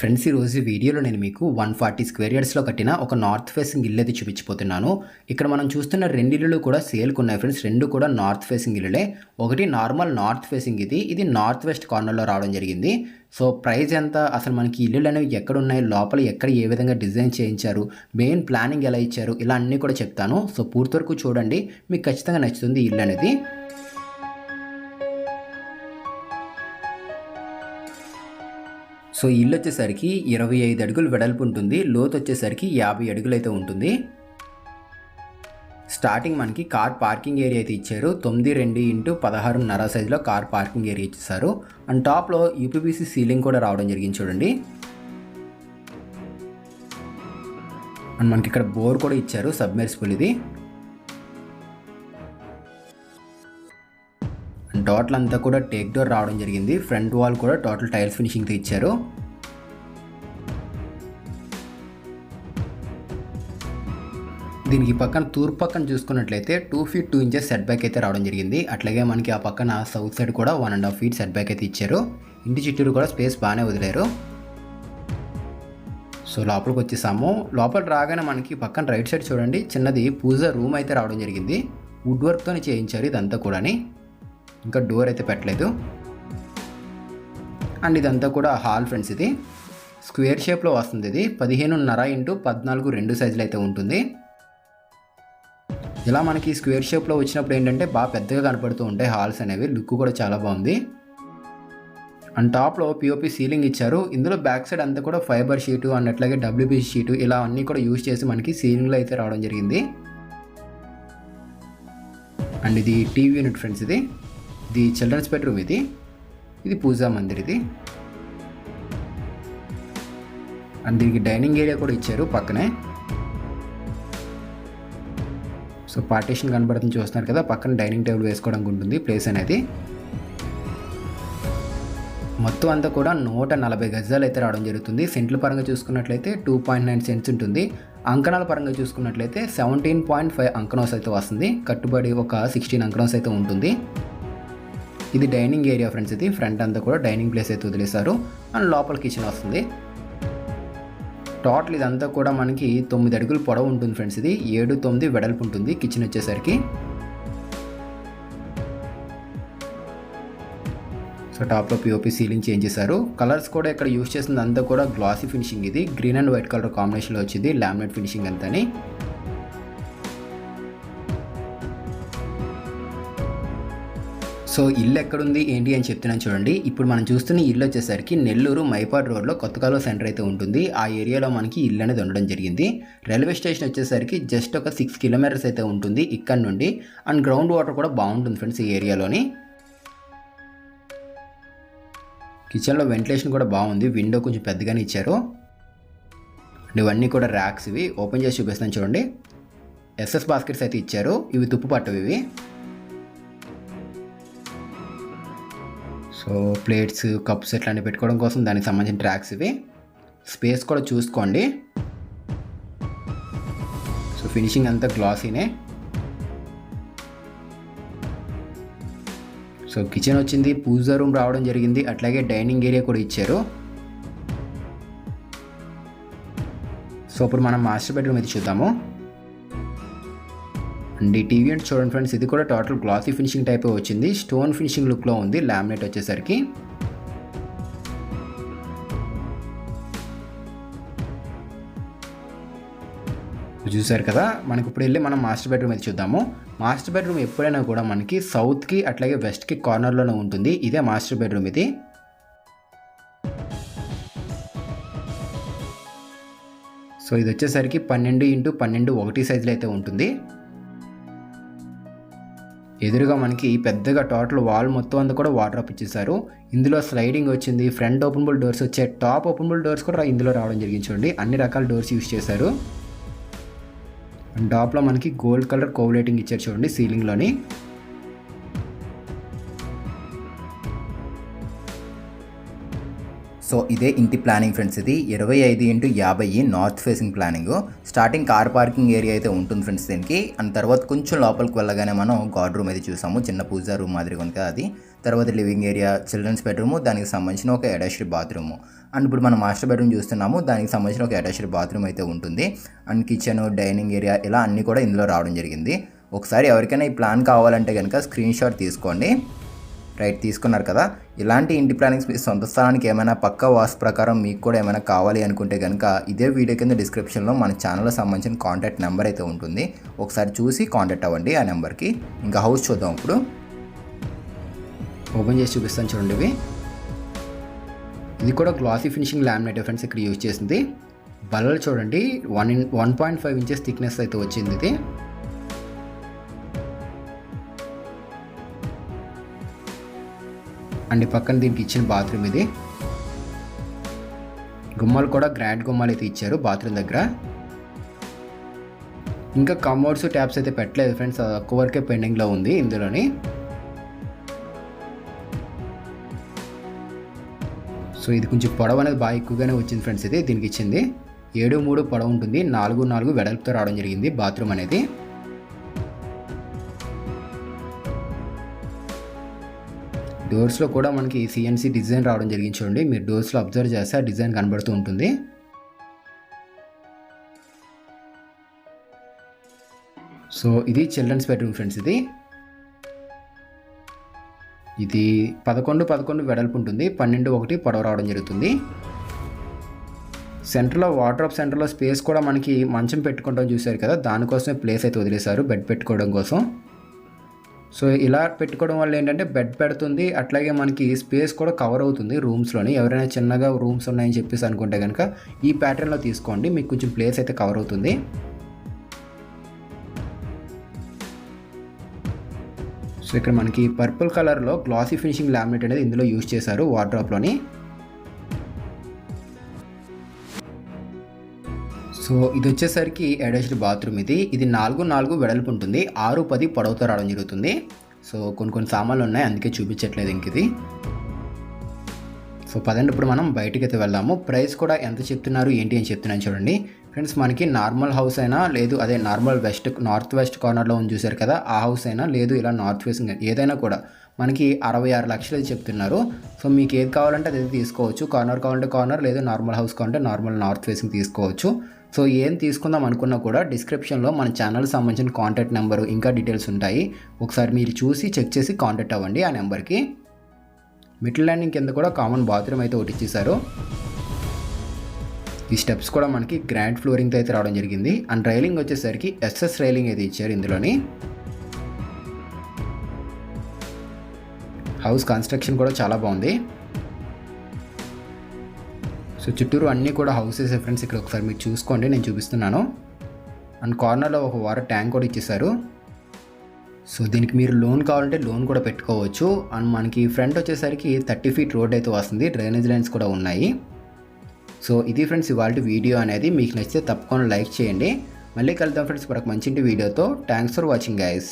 Friends ఈరోజు వీడియోలో నేను మీకు వన్ ఫార్టీ స్క్వేర్ యార్డ్స్లో కట్టిన ఒక నార్త్ ఫేసింగ్ ఇల్లు అయితే చూపించిపోతున్నాను ఇక్కడ మనం చూస్తున్న రెండు ఇల్లులు కూడా సేల్కి ఉన్నాయి ఫ్రెండ్స్. రెండు కూడా నార్త్ ఫేసింగ్ ఇల్లులే. ఒకటి నార్మల్ నార్త్ ఫేసింగ్ ఇది. ఇది నార్త్ వెస్ట్ కార్నర్లో రావడం జరిగింది. సో ప్రైస్ ఎంత? అసలు మనకి ఇల్లులు అనేవి ఎక్కడ ఉన్నాయి లోపల ఎక్కడ ఏ విధంగా డిజైన్ చేయించారు? మెయిన్ ప్లానింగ్ ఎలా ఇచ్చారు? ఇలా అన్నీ కూడా చెప్తాను. సో పూర్తి వరకు చూడండి. మీకు ఖచ్చితంగా నచ్చుతుంది ఇల్లు అనేది. సో ఇల్లు వచ్చేసరికి ఇరవై ఐదు అడుగులు వెడల్పు ఉంటుంది. లోతు వచ్చేసరికి యాభై అడుగులు అయితే ఉంటుంది. స్టార్టింగ్ మనకి కార్ పార్కింగ్ ఏరియా అయితే ఇచ్చారు. తొమ్మిది రెండు ఇంటూ పదహారున్నర సైజులో కార్ పార్కింగ్ ఏరియా ఇచ్చేసారు అండ్ టాప్లో యూపీపీసీ సీలింగ్ కూడా రావడం జరిగింది చూడండి. అండ్ మనకి ఇక్కడ బోర్ కూడా ఇచ్చారు సబ్మెర్సిబుల్ ఇది. టోటల్ అంతా కూడా టేక్ డోర్ రావడం జరిగింది. ఫ్రంట్ వాల్ కూడా టోటల్ టైల్స్ ఫినిషింగ్తో ఇచ్చారు. దీనికి పక్కన తూర్పు పక్కన చూసుకున్నట్లయితే two feet two inches set back అయితే రావడం జరిగింది. అట్లాగే మనకి ఆ పక్కన సౌత్ సైడ్ కూడా one and half feet set back అయితే ఇచ్చారు. ఇంటి చుట్టూరు కూడా స్పేస్ బాగానే వదిలేరు. సో లోపలికి వచ్చేసాము. లోపల రాగానే మనకి పక్కన రైట్ సైడ్ చూడండి చిన్నది పూజ రూమ్ అయితే రావడం జరిగింది. వుడ్ వర్క్తో చేయించారు ఇదంతా కూడాని. ఇంకా డోర్ అయితే పెట్టలేదు. అండ్ ఇదంతా కూడా హాల్ ఫ్రెండ్స్ ఇది. స్క్వేర్ షేప్లో వస్తుంది ఇది. పదిహేనున్నర ఇంటూ పద్నాలుగు రెండు సైజులు అయితే ఉంటుంది. ఇలా మనకి స్క్వేర్ షేప్లో వచ్చినప్పుడు ఏంటంటే బాగా పెద్దగా కనపడుతూ ఉంటాయి హాల్స్ అనేవి. లుక్ కూడా చాలా బాగుంది. అండ్ టాప్లో పిఓపి సీలింగ్ ఇచ్చారు. ఇందులో బ్యాక్ సైడ్ అంతా కూడా ఫైబర్ షీటు అండ్ అట్లాగే డబ్ల్యూబీసీ షీటు ఇలా అన్నీ కూడా యూజ్ చేసి మనకి సీలింగ్లో అయితే రావడం జరిగింది. అండ్ ఇది టీవీ యూనిట్ ఫ్రెండ్స్ ఇది. ది చిల్డ్రన్స్ బెడ్రూమ్ ఇది. ఇది పూజా మందిర్ ఇది అండ్ దీనికి డైనింగ్ ఏరియా కూడా ఇచ్చారు పక్కనే. సో పార్టీషన్ కనబడుతుంది చూస్తున్నారు కదా పక్కన డైనింగ్ టేబుల్ వేసుకోవడానికి ఉంటుంది ప్లేస్ అనేది. మొత్తం అంతా కూడా నూట నలభై గజాలు అయితే రావడం జరుగుతుంది. సెంట్ల పరంగా చూసుకున్నట్లయితే టూ పాయింట్ నైన్ సెంట్స్ ఉంటుంది. అంకణాల పరంగా చూసుకున్నట్లయితే సెవెంటీన్ పాయింట్ ఫైవ్ అంకనోస్ అయితే వస్తుంది. కట్టుబడి ఒక సిక్స్టీన్ అంకనోస్ అయితే ఉంటుంది. ఇది డైనింగ్ ఏరియా ఫ్రెండ్స్ ఇది. ఫ్రంట్ అంతా కూడా డైనింగ్ ప్లేస్ అయితే వదిలేశారు. అండ్ లోపల కిచెన్ వస్తుంది. టోటల్ ఇదంతా కూడా మనకి తొమ్మిది అడుగులు పొడవు ఉంటుంది ఫ్రెండ్స్ ఇది. ఏడు తొమ్మిది వెడల్పు ఉంటుంది కిచెన్ వచ్చేసరికి. సో టాప్లో పిఓపి సీలింగ్ చేంజ్ చేశారు. కలర్స్ కూడా ఇక్కడ యూస్ చేసింది అంతా కూడా గ్లాసీ ఫినిషింగ్ ఇది. గ్రీన్ అండ్ వైట్ కలర్ కాంబినేషన్లో వచ్చింది. లామినేట్ ఫినిషింగ్ అంతని. సో ఇల్లు ఎక్కడుంది ఏంటి అని చెప్తున్నాను చూడండి. ఇప్పుడు మనం చూస్తున్న ఇల్లు వచ్చేసరికి నెల్లూరు మైపాడ్ రోడ్లో కొత్తకాలో సెంటర్ అయితే ఉంటుంది. ఆ ఏరియాలో మనకి ఇల్లు అనేది ఉండడం జరిగింది. రైల్వే స్టేషన్ వచ్చేసరికి జస్ట్ ఒక సిక్స్ కిలోమీటర్స్ అయితే ఉంటుంది ఇక్కడ నుండి. అండ్ గ్రౌండ్ వాటర్ కూడా బాగుంటుంది ఫ్రెండ్స్ ఈ ఏరియాలోని. కిచెన్లో వెంటిలేషన్ కూడా బాగుంది. విండో కొంచెం పెద్దగానే ఇచ్చారు. అండ్ ఇవన్నీ కూడా ర్యాక్స్ ఇవి. ఓపెన్ చేసి చూపిస్తాను చూడండి. ఎస్ఎస్ బాస్కెట్స్ అయితే ఇచ్చారు. ఇవి తుప్పు పట్టవి ఇవి. సో ప్లేట్స్ కప్స్ ఇట్లాంటివి పెట్టుకోవడం కోసం దానికి సంబంధించిన ట్రాక్స్ ఇవి. స్పేస్ కూడా చూసుకోండి. సో ఫినిషింగ్ అంతా గ్లాసీనే. సో కిచెన్ వచ్చింది పూజ రూమ్ రావడం జరిగింది అట్లాగే డైనింగ్ ఏరియా కూడా ఇచ్చారు. సో ఇప్పుడు మనం మాస్టర్ బెడ్రూమ్ అయితే చూద్దాము. అండ్ ఈ టీవీ అంటే చూడండి ఫ్రెండ్స్ ఇది కూడా టోటల్ గ్లాసీ ఫినిషింగ్ టైప్ వచ్చింది. స్టోన్ ఫినిషింగ్ లుక్లో ఉంది లామినేట్ వచ్చేసరికి. చూసారు కదా మనకి ఇప్పుడు వెళ్ళి మనం మాస్టర్ బెడ్రూమ్ అయితే చూద్దాము. మాస్టర్ బెడ్రూమ్ ఎప్పుడైనా కూడా మనకి సౌత్కి అట్లాగే వెస్ట్కి కార్నర్లోనే ఉంటుంది. ఇదే మాస్టర్ బెడ్రూమ్ ఇది. సో ఇది వచ్చేసరికి పన్నెండు ఇంటూ పన్నెండు ఒకటి సైజులో అయితే ఉంటుంది. ఎదురుగా మనకి పెద్దగా టోటల్ వాల్ మొత్తం అంతా కూడా వాటర్ అప్ ఇచ్చేసారు ఇందులో స్లైడింగ్ వచ్చింది ఫ్రంట్ ఓపెనబుల్ డోర్స్ వచ్చే టాప్ ఓపెనబుల్ డోర్స్ కూడా ఇందులో రావడం జరిగింది చూడండి. అన్ని రకాల డోర్స్ యూస్ చేశారు. అండ్ టాప్లో మనకి గోల్డ్ కలర్ కోవలేటింగ్ ఇచ్చారు చూడండి సీలింగ్లోని సో ఇదే ఇంటి ప్లానింగ్ ఫ్రెండ్స్ ఇది. ఇరవై ఐదు ఇంటూ యాభై north facing planning starting car parking area అయితే ఉంటుంది ఫ్రెండ్స్ దీనికి. అండ్ తర్వాత కొంచెం లోపలికి వెళ్ళగానే మనం గాడ్ రూమ్ అయితే చూసాము. చిన్న పూజా రూమ్ మాదిరిగా ఉంది కదా అది. తర్వాత లివింగ్ ఏరియా చిల్డ్రన్స్ బెడ్రూమ్ దానికి సంబంధించిన ఒక అటాచ్డ్ బాత్రూమ్. అండ్ ఇప్పుడు మనం మాస్టర్ బెడ్రూమ్ చూస్తున్నాము. దానికి సంబంధించిన ఒక అటాచ్డ్ బాత్రూమ్ అయితే ఉంటుంది. అండ్ కిచెన్ డైనింగ్ ఏరియా ఇలా అన్నీ కూడా ఇందులో రావడం జరిగింది. ఒకసారి ఎవరికైనా ఈ ప్లాన్ కావాలంటే కనుక స్క్రీన్ షాట్ తీసుకోండి. రైట్ తీసుకున్నారు కదా. ఇలాంటి ఇంటి ప్లానింగ్స్ మీ సొంత స్థలానికి ఏమైనా పక్క వాస్తు ప్రకారం మీకు కూడా ఏమైనా కావాలి అనుకుంటే కనుక ఇదే వీడియో కింద డిస్క్రిప్షన్లో మన ఛానల్కి సంబంధించిన కాంటాక్ట్ నెంబర్ అయితే ఉంటుంది. ఒకసారి చూసి కాంటాక్ట్ అవ్వండి ఆ నెంబర్కి. ఇంకా హౌస్ చూద్దాం ఇప్పుడు. ఓపెన్ చేసి చూపిస్తాను చూడండి ఇవి. ఇది కూడా గ్లాసీ ఫినిషింగ్ లామినేట్ ఫ్రెండ్స్ ఇక్కడ యూజ్ చేసింది. బల్లలు చూడండి one in one point five inches thickness అయితే వచ్చింది ఇది. అండ్ ఈ పక్కన దీనికి ఇచ్చిన బాత్రూమ్ ఇది. గుమ్మాలు కూడా గ్రాండ్ గుమ్మాలు అయితే ఇచ్చారు బాత్రూమ్ దగ్గర. ఇంకా కమోడ్స్ ట్యాప్స్ అయితే పెట్టలేదు ఫ్రెండ్స్. అది వరకే పెండింగ్లో ఉంది ఇందులోని. సో ఇది కొంచెం పొడవు అనేది బాగా ఎక్కువగానే వచ్చింది ఫ్రెండ్స్ ఇది. దీనికి ఇచ్చింది ఏడు మూడు పొడవు ఉంటుంది. నాలుగు నాలుగు వెడల్పుతో రావడం జరిగింది బాత్రూమ్ అనేది. డోర్స్లో కూడా మనకి సిఎన్సి డిజైన్ రావడం జరిగింది చూడండి. మీరు డోర్స్లో అబ్జర్వ్ చేస్తే ఆ డిజైన్ కనబడుతూ ఉంటుంది. సో ఇది చిల్డ్రన్స్ బెడ్రూమ్ ఫ్రెండ్స్ ఇది. ఇది పదకొండు పదకొండు వెడల్పు ఉంటుంది. పన్నెండు ఒకటి పొడవ రావడం జరుగుతుంది. సెంటర్లో వాటర్ ఆఫ్ సెంటర్లో స్పేస్ కూడా మనకి మంచం పెట్టుకుంటాం చూశారు కదా. దానికోసమే ప్లేస్ అయితే వదిలేశారు బెడ్ పెట్టుకోవడం కోసం. సో ఇలా పెట్టుకోవడం వల్ల ఏంటంటే బెడ్ పెడుతుంది అట్లాగే మనకి స్పేస్ కూడా కవర్ అవుతుంది రూమ్స్లోని. ఎవరైనా చిన్నగా రూమ్స్ ఉన్నాయని చెప్పేసి అనుకుంటే కనుక ఈ ప్యాటర్న్లో తీసుకోండి మీకు కొంచెం ప్లేస్ అయితే కవర్ అవుతుంది. సో ఇక్కడ మనకి పర్పుల్ కలర్లో గ్లాసీ ఫినిషింగ్ లామినేట్ అనేది ఇందులో యూజ్ చేశారు వార్డ్రాప్లోని. సో ఇది వచ్చేసరికి అటాచ్డ్ బాత్రూమ్ ఇది. ఇది నాలుగు నాలుగు వెడల్పు ఉంటుంది ఆరు పది పొడవుతో రావడం జరుగుతుంది. సో కొన్ని కొన్ని సామాన్లు ఉన్నాయి. అందుకే చూపించట్లేదు ఇంక ఇది. సో పదండి ఇప్పుడు మనం బయటికి అయితే వెళ్దాము. ప్రైస్ కూడా ఎంత చెప్తున్నారు ఏంటి అని చెప్తున్నాను చూడండి. ఫ్రెండ్స్ మనకి నార్మల్ హౌస్ అయినా లేదు అదే నార్మల్ వెస్ట్ నార్త్ వెస్ట్ కార్నర్లో ఉంది చూశారు కదా ఆ హౌస్ అయినా లేదు ఇలా నార్త్ ఫేసింగ్ ఏదైనా కూడా. మనకి అరవై ఆరు లక్షలు చెప్తున్నారు. సో మీకు ఏది కావాలంటే అది తీసుకోవచ్చు. కార్నర్ కావాలంటే కార్నర్ లేదు నార్మల్ హౌస్ కావాలంటే నార్మల్ నార్త్ ఫేసింగ్ తీసుకోవచ్చు. సో ఏం తీసుకుందాం అనుకున్నా కూడా డిస్క్రిప్షన్లో మన ఛానల్ సంబంధించిన కాంటాక్ట్ నెంబరు ఇంకా డీటెయిల్స్ ఉంటాయి. ఒకసారి మీరు చూసి చెక్ చేసి కాంటాక్ట్ అవ్వండి ఆ నెంబర్కి మిడిల్ ల్యాండింగ్ కింద కూడా కామన్ బాత్రూమ్ అయితే ఒకటి ఇచ్చేసారు ఈ స్టెప్స్ కూడా మనకి గ్రాండ్ ఫ్లోరింగ్తో అయితే రావడం జరిగింది. అండ్ రైలింగ్ వచ్చేసరికి ఎస్ఎస్ రైలింగ్ అయితే ఇచ్చారు ఇందులోని. హౌస్ కన్స్ట్రక్షన్ కూడా చాలా బాగుంది. సో చుట్టూరు అన్నీ కూడా హౌసెస్ ఫ్రెండ్స్ ఇక్కడ ఒకసారి మీరు చూసుకోండి నేను చూపిస్తున్నాను. అండ్ కార్నర్లో ఒక వాటర్ ట్యాంక్ కూడా ఇచ్చేసారు సో దీనికి మీరు లోన్ కావాలంటే లోన్ కూడా పెట్టుకోవచ్చు. అండ్ మనకి ఫ్రంట్ వచ్చేసరికి థర్టీ ఫీట్ రోడ్ అయితే వస్తుంది డ్రైనేజ్ లైన్స్ కూడా ఉన్నాయి. సో ఇది ఫ్రెండ్స్ ఇవాళ వీడియో అనేది మీకు నచ్చితే తప్పకుండా లైక్ చేయండి. మళ్ళీ కలుద్దాం ఫ్రెండ్స్ మరొక మంచి వీడియోతో. Thanks for watching guys